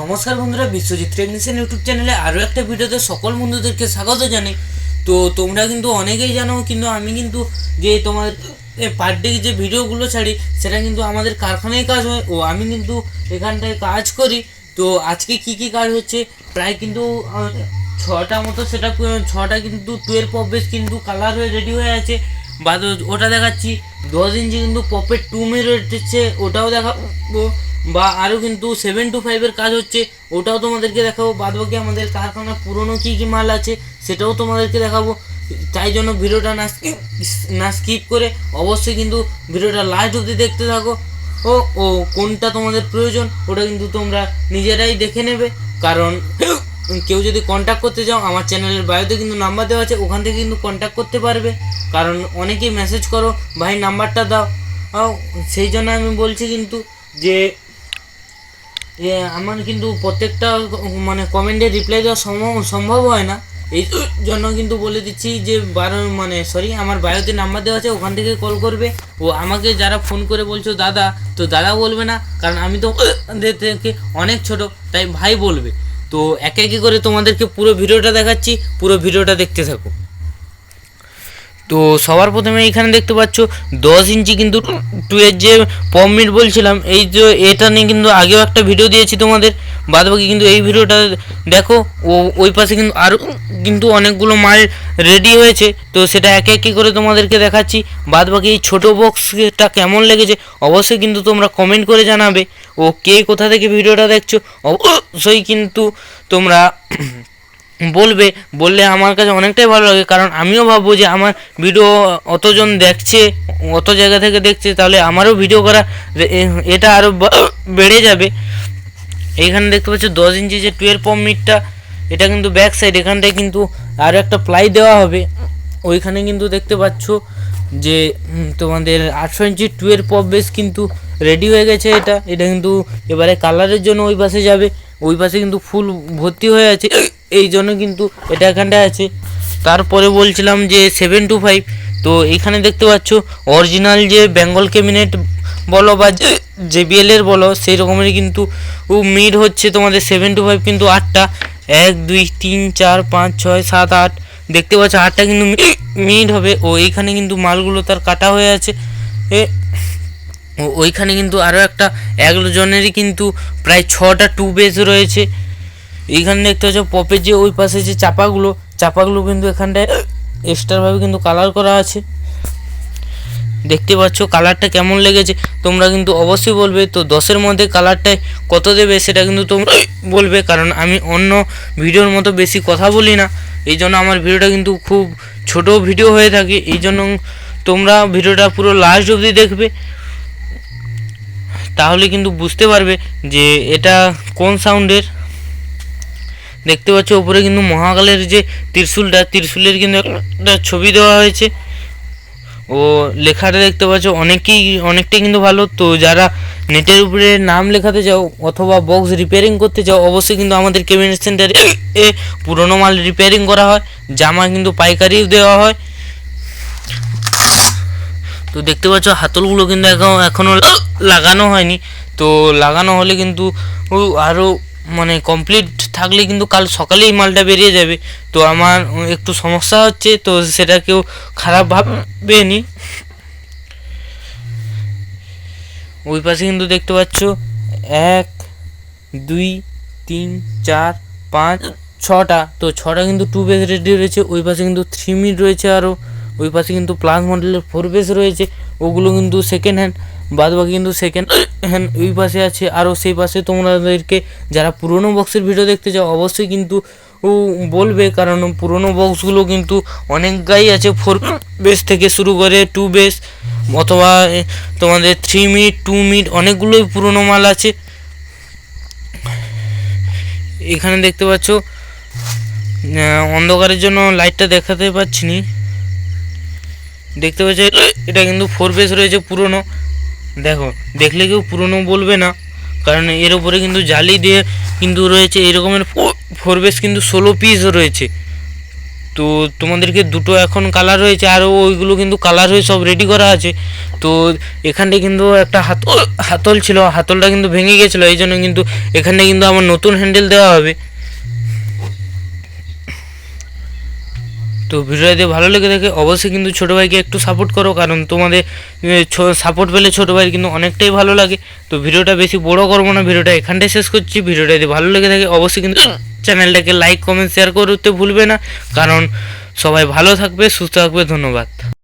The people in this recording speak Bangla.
নমস্কার বন্ধুরা, বিশ্বজিৎ টেকনিশিয়ান ইউটিউব চ্যানেলে আরও একটা ভিডিওতে সকল বন্ধুদেরকে স্বাগত জানাই। তো তোমরা কিন্তু অনেকেই জানো, কিন্তু আমি কিন্তু যে তোমার পার ডে যে ভিডিওগুলো ছাড়ি, সেটা কিন্তু আমাদের কারখানায় কাজ হয়। ও আমি কিন্তু এখানটায় কাজ করি। তো আজকে কি কি কাজ হচ্ছে, প্রায় কিন্তু ছটা মতো সেটা ছটা কিন্তু টুয়েলভ পপেস কিন্তু কালার হয়ে রেডি হয়ে আছে। বাদ ওটা দেখাচ্ছি। দশ ইঞ্চি কিন্তু পপের টু মেরে ওটাও দেখাবো। বা আরও কিন্তু সেভেন টু ফাইভের কাজ হচ্ছে, ওটাও তোমাদেরকে দেখাবো। বাদ বাকি আমাদের কারখানার পুরনো কী কী মাল আছে, সেটাও তোমাদেরকে দেখাবো। তাই জন্য ভিডিওটা না না স্কিপ করে অবশ্যই কিন্তু ভিডিওটা লাস্ট অবধি দেখতে থাকো। ও ও, কোনটা তোমাদের প্রয়োজন, ওটা কিন্তু তোমরা নিজেরাই দেখে নেবে। কারণ কেউ যদি কন্ট্যাক্ট করতে চাও, আমার চ্যানেলের বায়োতে কিন্তু নাম্বার দেওয়া আছে, ওখান থেকে কিন্তু কন্ট্যাক্ট করতে পারবে। কারণ অনেকেই মেসেজ করো, ভাই নাম্বারটা দাও। সেই জন্য আমি বলছি কিন্তু যে আমার কিন্তু প্রত্যেকটা মানে কমেন্টে রিপ্লাই দেওয়া সম্ভব সম্ভব হয় না। এই জন্য কিন্তু বলে দিচ্ছি যে, বারো মানে সরি আমার বায়োতে নাম্বার দেওয়া আছে, ওখান থেকে কল করবে। ও আমাকে যারা ফোন করে বলছো, দাদা, তো দাদা বলবে না, কারণ আমি তো থেকে অনেক ছোট, তাই ভাই বলবে। তো একে একে করে তোমাদেরকে পুরো ভিডিওটা দেখাচ্ছি, পুরো ভিডিওটা দেখতে থাকো। তো সবার প্রথমে এখানে দেখতে পাচ্ছ দশ ইঞ্চি কিন্তু টু এর যে পম মিট বলছিলাম, এই যে এটা নিয়ে কিন্তু আগেও একটা ভিডিও দিয়েছি তোমাদের। বাদবাকি কিন্তু এই ভিডিওটা দেখো, ও, ওই পাশে কিন্তু আরও কিন্তু অনেকগুলো মাল রেডি হয়েছে। তো সেটা একে একে করে তোমাদেরকে দেখাচ্ছি। বাদবাকি এই ছোটো বক্সটা কেমন লেগেছে অবশ্যই কিন্তু তোমরা কমেন্ট করে জানাবে। ও কে কোথা থেকে ভিডিওটা দেখছ? অবশ্যই কিন্তু তোমরা বলবে, বললে আমার কাছে অনেকটাই ভালো লাগে। কারণ আমিও ভাববো যে আমার ভিডিও অতজন দেখছে, অত জায়গা থেকে দেখছে, তাহলে আমারও ভিডিও করা এটা আরও বেড়ে যাবে। এইখানে দেখতে পাচ্ছ দশ ইঞ্চি যে টুয়েলভ মিটটা এটা কিন্তু ব্যাক সাইড এখানটায় কিন্তু আরও একটা প্লাই দেওয়া হবে। ওইখানে কিন্তু দেখতে পাচ্ছ যে তোমাদের আটশো ইঞ্চি টুয়েলভ পপ বেস কিন্তু রেডি হয়ে গেছে এটা। এটা কিন্তু এবারে কালারের জন্য ওই পাশে যাবে। ওই পাশে কিন্তু ফুল ভর্তি হয়ে আছে। এই জন্য কিন্তু এটা এখানটায় আছে। তারপরে বলছিলাম যে সেভেন টু ফাইভ তো এখানে দেখতে পাচ্ছ অরিজিনাল যে বেঙ্গল ক্যাবিনেট বলো বা জেবিএল এর বলো সেই রকমেরই কিন্তু মিড হচ্ছে তোমাদের সেভেন টু ফাইভ কিন্তু আটটা। এক, দুই, তিন, চার, পাঁচ, ছয়, সাত, আট। দেখতে পাচ্ছ আটটা কিন্তু মিড হবে। ও এইখানে কিন্তু মালগুলো তার কাটা হয়ে আছে। এ ওইখানে কিন্তু আরও একটা এক জনেরই কিন্তু প্রায় ছটা টু বেস রয়েছে। এইখানে দেখতে পাচ্ছ পপের যে ওই পাশে যে চাপাগুলো চাপাগুলো কিন্তু এখানটায় এক্সট্রাভাবে কিন্তু কালার করা আছে। দেখতে পাচ্ছ কালারটা কেমন লেগেছে, তোমরা কিন্তু অবশ্যই বলবে। তো দশের মধ্যে কালারটায় কত দেবে সেটা কিন্তু তোমরা বলবে, কারণ আমি অন্য ভিডিওর মতো বেশি কথা বলি না। এই জন্য আমার ভিডিওটা কিন্তু খুব ছোট ভিডিও হয়ে থাকে। এই জন্য তোমরা ভিডিওটা পুরো লাস্ট অবধি দেখবে। তাহলে কিন্তু বুঝতে পারবে যে এটা কোন সাউন্ডের দেখতে পাচ্ছ, উপরে কিন্তু মহাকালের যে ত্রিশূলটা, ত্রিশুলের কিন্তু একটা ছবি দেওয়া হয়েছে। ও লেখাটা দেখতে পাচ্ছ, অনেকেই, অনেকটাই কিন্তু ভালো। তো যারা নেটের উপরে নাম লেখাতে চাও অথবা বক্স রিপেয়ারিং করতে চাও, অবশ্যই কিন্তু আমাদের কেবিনেট সেন্টারে এ পুরোনো মাল রিপেয়ারিং করা হয়। জামা কিন্তু পাইকারিও দেওয়া হয়। তো দেখতে পাচ্ছ, হাতলগুলো কিন্তু এখন এখনও লাগানো হয়নি। তো লাগানো হলে কিন্তু আরও মানে কমপ্লিট থাকলে কিন্তু কাল সকালেই মালটা বেরিয়ে যাবে। তো আমার একটু সমস্যা হচ্ছে, তো সেটা কেউ খারাপ ভাববে নি। ওই পাশে কিন্তু দেখতে পাচ্ছ, এক, দুই, তিন, চার, পাঁচ, ছটা। তো ছটা কিন্তু টু বেস রেডি রয়েছে, ওই পাশে কিন্তু থ্রি মিড রয়েছে আরও ওই পাশে কিন্তু প্লাস মডেলের ফোর বেস রয়েছে, ওগুলো কিন্তু সেকেন্ড হ্যান্ড বাদ বাকি কিন্তু সেকেন্ড হ্যান্ড ওই পাশে আছে। আরও সেই পাশে তোমাদেরকে যারা পুরনো বক্সের ভিডিও দেখতে চাও, অবশ্যই কিন্তু ও বলবে, কারণ পুরনো বক্সগুলো কিন্তু অনেক গাই আছে। ফোর বেস থেকে শুরু করে টু বেস অথবা তোমাদের থ্রি মিট টু মিট অনেকগুলোই পুরনো মাল আছে। এখানে দেখতে পাচ্ছ অন্ধকারের জন্য লাইটটা দেখাতে পাচ্ছি নি। দেখতে পাচ্ছ, এটা কিন্তু ফোর বেস রয়েছে পুরনো। দেখো, দেখলে কেউ পুরনো বলবে না, কারণ এর উপরে কিন্তু জালি দিয়ে কিন্তু রয়েছে এরকমের ফোর বেস কিন্তু ষোলো পিস রয়েছে। তো তোমাদেরকে দুটো এখন কালার হয়েছে আরও ওইগুলো কিন্তু কালার হয়ে সব রেডি করা আছে। তো এখানটা কিন্তু একটা হাতল হাতল ছিল, হাতলটা কিন্তু ভেঙে গেছিল এই জন্য কিন্তু এখানে কিন্তু আমার নতুন হ্যান্ডেল দেওয়া হবে। তো ভিডিওটা ভালো লেগে থাকে, অবশ্যই কিন্তু ছোটো ভাইকে একটু সাপোর্ট করো, কারণ তোমাদের সাপোর্ট পেলে ছোটো ভাইয়ের কিন্তু অনেকটাই ভালো লাগে। তো ভিডিওটা বেশি বড় করব না, ভিডিওটা এখানটায় শেষ করছি। ভিডিওটা যদি ভালো লেগে থাকে, অবশ্যই কিন্তু চ্যানেলটাকে লাইক কমেন্ট শেয়ার করতে ভুলবে না। কারণ সবাই ভালো থাকবে, সুস্থ থাকবে, ধন্যবাদ।